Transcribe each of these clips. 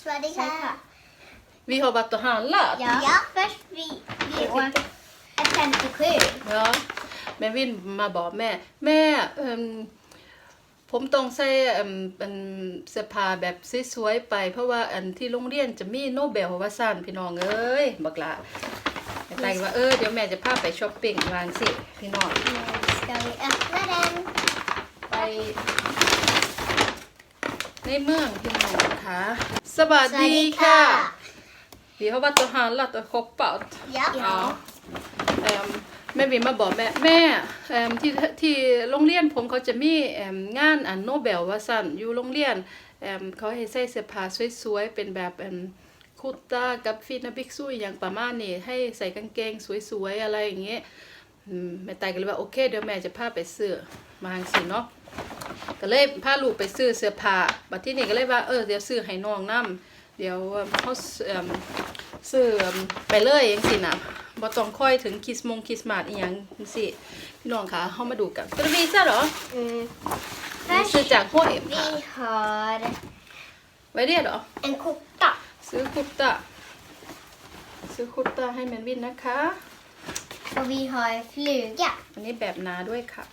สวัสดีค่ะ Vi har varit och handlat. Ja, ja först vi, vi åt ett 57. Ja. Men vill มาบอกแม่แม่เอิ่มผมต้องใส่เอิ่มเป็นเสื้อผ้าแบบสวยๆไป เพราะว่าอันที่โรงเรียนจะมีโนเบลว่าสั้นพี่น้องเอ้ยบักละแม่ไตก็ว่าเออเดี๋ยวแม่จะพาไปช้อปปิ้งวางสิพี่น้อง Nu ska vi öppna den. ไป ในเมืองพี่น้องคะ สวัสดีค่ะ Vi har varit och handlat och shoppat. Ja. Ja. Ehm, แม่วินมาบอกแม่แม่เอิ่มที่ที่โรงเรียนผมเขาจะมีเอิ่มงานอันโนเบลว่าสั่นอยู่โรงเรียนเอิ่มเขาให้ใส่เสื้อผ้าสวยๆเป็นแบบเอิ่มคุตตากับฟิตนะบิกซุยอย่างประมาณนี้ให้ใส่กางเกงสวยๆอะไรอย่างเงี้ย อืมแม่ไตก็เลยว่าโอเคเดี๋ยวแม่จะพาไปซื้อมาจังสิเนาะก็เลยพาลูกไปซื้อเสื้อผ้าบัดที่นี่ก็เลยว่าเออเดี๋ยวซื้อให้น้องนํเดี๋ยวเอิ่มเขาเอิ่มซื้อไปเลยยังสินะบ่ต้องค่อยถึงคริสมงคริสต์มาสอีหยังจังสิพี่น้องคะเข้ามาดูกันกระวีซ่าเหรอ Mm. ซื้อ Först จากห้วยค่ะ vi har ไว้เรียเหรอ en kotta. ซื้อคุตตะซื้อคุตตะให้แมนวินนะคะ Och vi har en fluga. อันนี้แบบนาด้วยค่ะ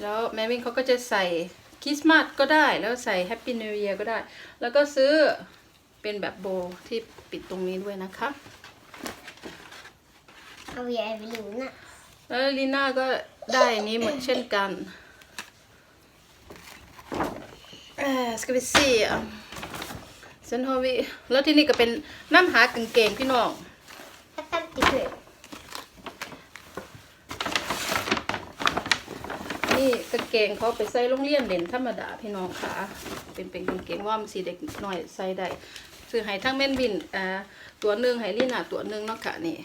แล้วแมนวินเขาก็จะใส่คริสต์มาสก็ได้ แล้วใส่แฮปปี้นิว e ย r ก็ได้ แล้วก็ซื้อเป็นแบบโบว์ที่ปิดตรงนี้ด้วยนะคะ Och vi har Evelina. แล้วลีน่าก็ได้อันนี้หมดเช่นกันเอ่อ ska vi se sen har vi แล้วที่นี่ก็เป็นน้ำหากางเกงพี่น้อง Ett 57. นี่กางเกงเขาไปใส่โรงเรียนเด่นธรรมดาพี่น้องค่ะ เป็นเป็นกางเกงว่ามนสีเด็กหน่อยใส่ได้ซื้อให้ทั้งแม่นวินอ่าตัวหนึ่งให้ลีน่าตัวหนึ่งเนาะค่ะนี่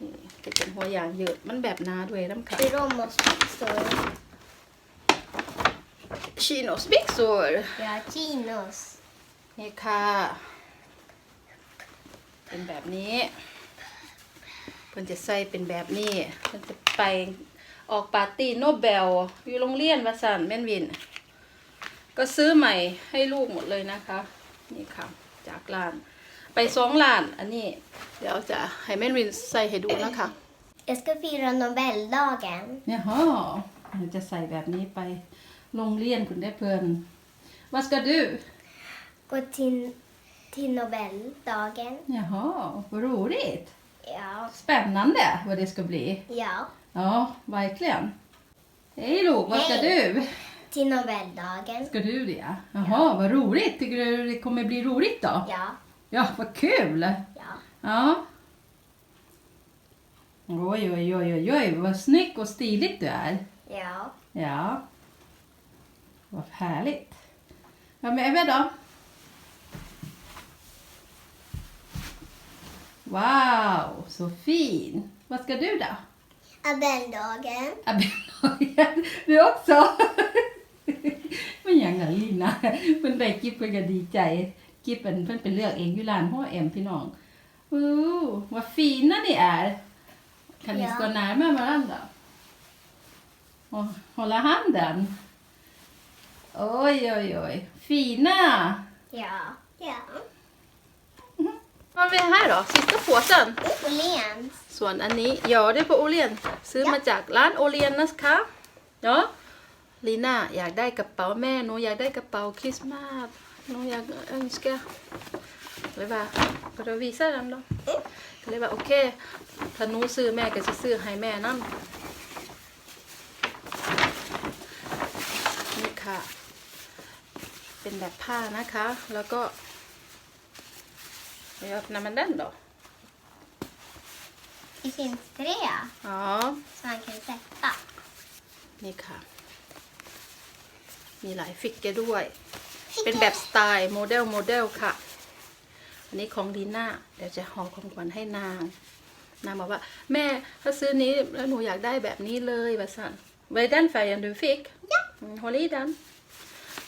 นี่จะเป็นหัวยางเยอะมันแบบนาด้วยน้ำค่ะ I Romos byxor. chinos byxor Vi har chinos. นี่ค่ะ เป็นแบบนี้เพิ่นจะใส่เป็นแบบนี้เพิ่นจะไป ออกปาร์ตี้โนเบลอยู่โรงเรียนวาสันแม่นวิน ก็ซื้อใหม่ให้ลูกหมดเลยนะคะ นี่ค่ะ จากร้าน ไปสองร้าน อันนี้ เดี๋ยวจะให้แม่นวินใส่ให้ดูนะคะ Jag ska fira Nobeldagen. เนี่ยฮะมันจะใส่แบบนี้ไปโรงเรียนคุณได้เพลิน Vad ska du? Gå till, till Nobeldagen. Jaha, vad roligt. Ja. Spännande vad det ska bli. Ja. Ja, verkligen. Hej Lo, vad ska Hej. du? Till Nobeldagen. Ska du det? Jaha, vad roligt. Tycker du det kommer bli roligt då? Ja. Ja, vad kul. Ja. Ja. Oj, oj, oj, oj, oj, vad snygg och stiligt du är. Ja. Ja. Vad härligt. Ja, men Ebbe då? Wow, så fin. Vad ska du då? Adventdagen. Abenoyen, du också? มันยังไงลีนะเพิ่นได้กิฟเพิ่นก็ดีใจกิฟเป็นเพิ่นไปเลือกเองอยู่ร้านพ่อแอมพี่น้องอู้ vad fina ni är kan ni Ja. stå närmare varandra och hålla handen oj oj oj fina Ja. Ja. Vad har vi här då sista påsen Åhléns. ส่วนอันนี้ยอได้ på โอเลียน ซื้อมาจากร้านโอเลียนนะคะเนาะลีน่าอยากได้กระเป๋าแม่หนูอยากได้กระเป๋าคริสต์มาสหนูอยากเอินสกเลยว่าก็จะวีซ่าดำเนาะก็เลยว่าโอเคถ้าหนูซื้อแม่ก็จะซื้อให้แม่นั่นนี่ค่ะ เป็นแบบผ้านะคะแล้วก็ เดี๋ยวน้ำมันดันดอก Det finns tre อ๋อ som man kan sätta. นี่ค่ะ มีหลายฟิกเกอร์ด้วย เป็นแบบสไตล์โมเดลโมเดลค่ะ อันนี้ของดีน่าเดี๋ยวจะห่อของขวัญให้นาง นางบอกว่า แม่ถ้าซื้อนี้แล้วหนูอยากได้แบบนี้เลยแบบสั่นไว้ด้านไฟยันดูฟิกฮอลลี่ดัน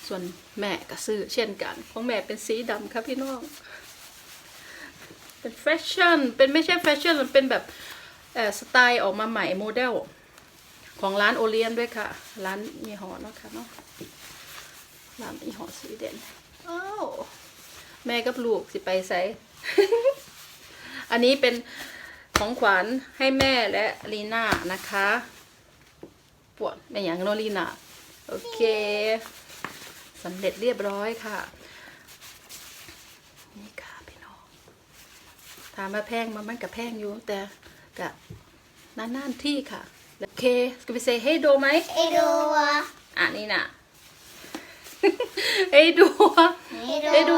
ส่วนแม่ก็ซื้อเช่นกัน ของแม่เป็นสีดำครับพี่น้อง เป็นแฟชั่น เป็นไม่ใช่แฟชั่น มันเป็นแบบเอ่อสไตล์ออกมาใหม่โมเดล ของร้านโอเลียนด้วยค่ะ ร้านยี่ห้อเนาะค่ะเนาะ ร้านยี่ห้อสวีเดนโอ้แม่กับลูกสิไปไสอันนี้เป็นของขวัญให้แม่และลีน่านะคะปวดในอย่างโนลีน่า โอเคสำเร็จเรียบร้อยค่ะ นี่ค่ะพี่น้อง ถามมาแพงมามันกับแพงอยู่แต่กับนานๆที่ค่ะโอเคสกูไปเซให้ดูไหม Hejdå. อะนี่น่ะให้ดู Hejdå. ให้ดู